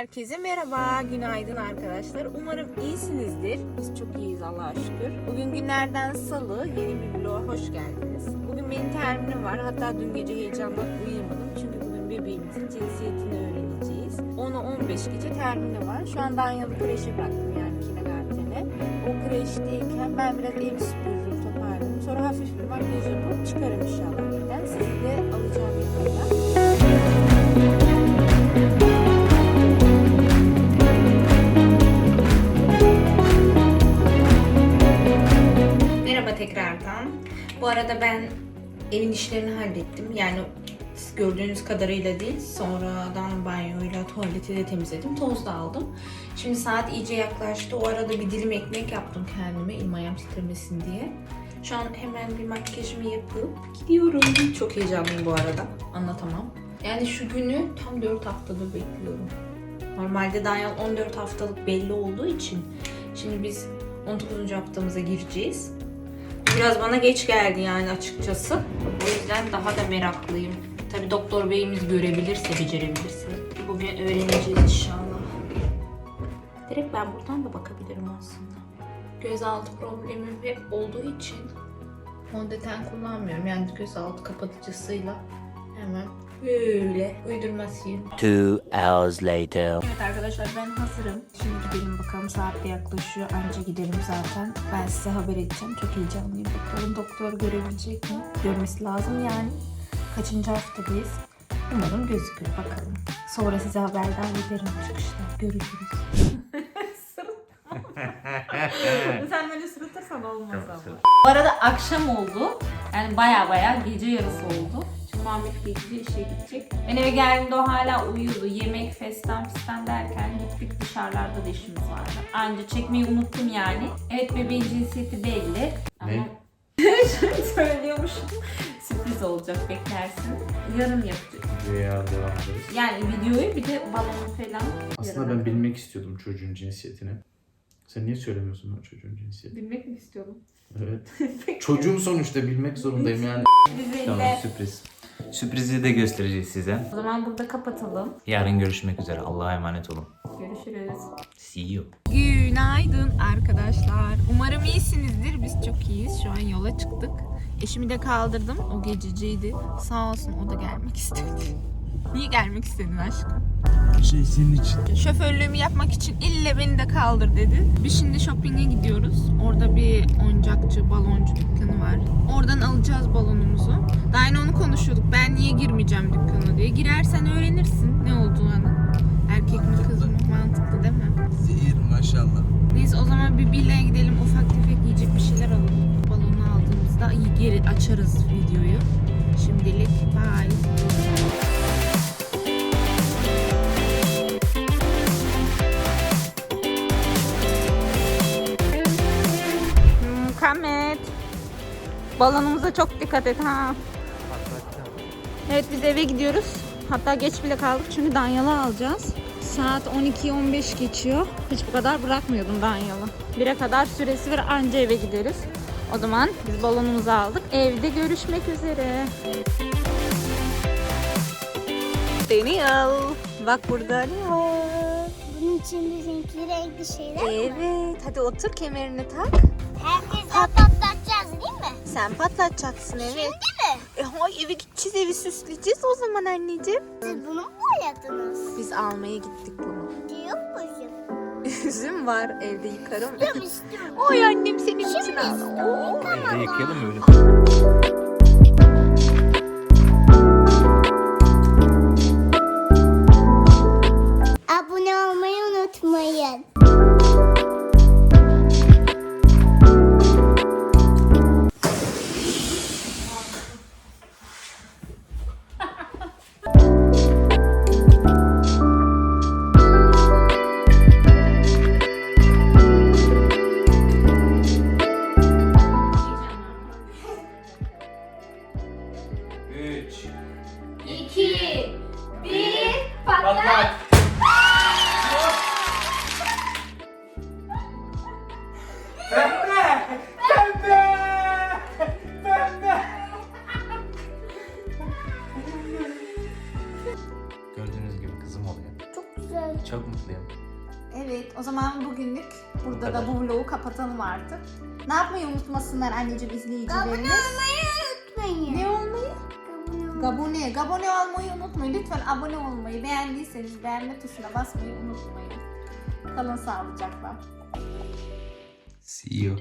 Herkese merhaba, günaydın arkadaşlar. Umarım iyisinizdir. Biz çok iyiyiz Allah'a şükür. Bugün günlerden salı, yeni bir vloga hoş geldiniz. Bugün benim terminim var. Hatta dün gece heyecandan uyuyamadım. Çünkü bugün bebeğimizin cinsiyetini öğreneceğiz. 10'a 15 gece termini var. Şu an Danyalı kreşe bıraktım yani kindergarten'e. O kreşteyken ben biraz evi süpürdüm, toparladım. Sonra hafif bir makyaj yapıp çıkarım inşallah. Sizi de alacağım yakında. Arada ben evin işlerini hallettim. Yani gördüğünüz kadarıyla değil. Sonradan banyoyla tuvaleti de temizledim. Toz da aldım. Şimdi saat iyice yaklaştı. O arada bir dilim ekmek yaptım kendime. Elim ayağım titremesin diye. Şu an hemen bir makyajımı yapıp gidiyorum. Çok heyecanlıyım bu arada. Anlatamam. Yani şu günü tam 4 haftadır bekliyorum. Normalde Daniel 14 haftalık belli olduğu için şimdi biz 19. haftamıza gireceğiz. Biraz bana geç geldi yani açıkçası. O yüzden daha da meraklıyım. Tabi doktor beyimiz görebilirse, becerebilirse. Bugün öğreneceğiz inşallah. Direkt ben buradan da bakabilirim aslında. Gözaltı problemim hep olduğu için fondöten kullanmıyorum. Yani gözaltı kapatıcısıyla hemen böyle uydurmasıyım. Two hours later. Evet arkadaşlar ben hazırım. Şimdi gidelim bakalım saat de yaklaşıyor. Anca gidelim zaten. Ben size haber edeceğim. Çok heyecanlıyım. Bakalım doktor görebilecek mi? Görmesi lazım yani. Kaçıncı haftadayız? Umarım gözükür bakalım. Sonra size haberdar ederim çıkışta. Görüşürüz. Sen böyle sırıtırsan olmaz ama. Bu arada akşam oldu. Yani baya baya gece yarısı oldu. Muhammed gece işe gidecek. Ben eve geldiğimde o hala uyuyordu. Yemek, festen fistan derken gittik dışarılarda da işimiz vardı. Anca çekmeyi unuttum yani. Evet bebeğin cinsiyeti belli. Ama Şimdi söylüyormuşum. Sürpriz olacak beklersin. Yarın yapacağız. Veya devam ederiz. Yani videoyu bir de balonu falan. Aslında ben bilmek istiyordum çocuğun cinsiyetini. Sen niye söylemiyorsun o çocuğun cinsiyetini? Bilmek mi istiyordum? Evet. Çocuğum sonuçta bilmek zorundayım yani. Tamam sürpriz. Sürprizi de göstereceğiz size. O zaman burada kapatalım. Yarın görüşmek üzere. Allah'a emanet olun. Görüşürüz. See you. Günaydın arkadaşlar. Umarım iyisinizdir. Biz çok iyiyiz. Şu an yola çıktık. Eşimi de kaldırdım. O gececiydi. Sağ olsun o da gelmek istedi. Niye gelmek istedin aşkım? Şey senin için. Şoförlüğümü yapmak için ille beni de kaldır dedi. Biz şimdi shopping'e gidiyoruz. Orada bir oyuncakçı, baloncu dükkanı var. Oradan alacağız balonumuzu. Daha yine onu konuşuyorduk. Ben niye girmeyeceğim dükkana diye. Girersen öğrenirsin ne olduğunu. Erkek mi kız mı mantıklı değil mi? Zehir maşallah. Neyse o zaman bir Bill'e gidelim ufak tefek yiyecek bir şeyler alalım. Balonu aldığımızda iyi geri açarız videoyu. Şimdilik bye. Balonumuza çok dikkat et ha. Evet biz eve gidiyoruz. Hatta geç bile kaldık çünkü Danyalı alacağız. Saat 12-15 geçiyor. Hiç bu kadar bırakmıyordum Danyalı. 1'e kadar süresi var anca eve gideriz. O zaman biz balonumuzu aldık. Evde görüşmek üzere. Daniel. Bak burada ne var? Bunun için bizimki renkli şeyler. Evet. Hadi otur kemerini tak. Herkes değil mi? Sen patlatacaksın evi. Şimdi mi? E, ay, eve gideceğiz, evi süsleyeceğiz o zaman anneciğim. Siz bunu mu boyadınız? Biz almaya gittik bunu. Diyor musun? Üzüm var evde yıkarım. İstiyorum istiyorum. Oy annem senin için Şimdi aldı. istiyorum. Evde yıkayalım mı öyle? Patlat. Pembe. Pembe. Pembe. Gördüğünüz gibi kızım oluyor. Çok güzel. Çok mutluyum. Evet, o zaman bugünlük burada Bu da bu vlogu kapatalım artık. Ne yapmayı unutmasınlar anneciğim izleyicilerimiz? Abone izleyicilerimiz? olmayı unutmayın. Ne olmayı? Abone olmayı. Gabone, gabone olmayı unutmayın abone olmayı, beğendiyseniz beğenme tuşuna basmayı unutmayın. Kalın sağlıcakla. See you.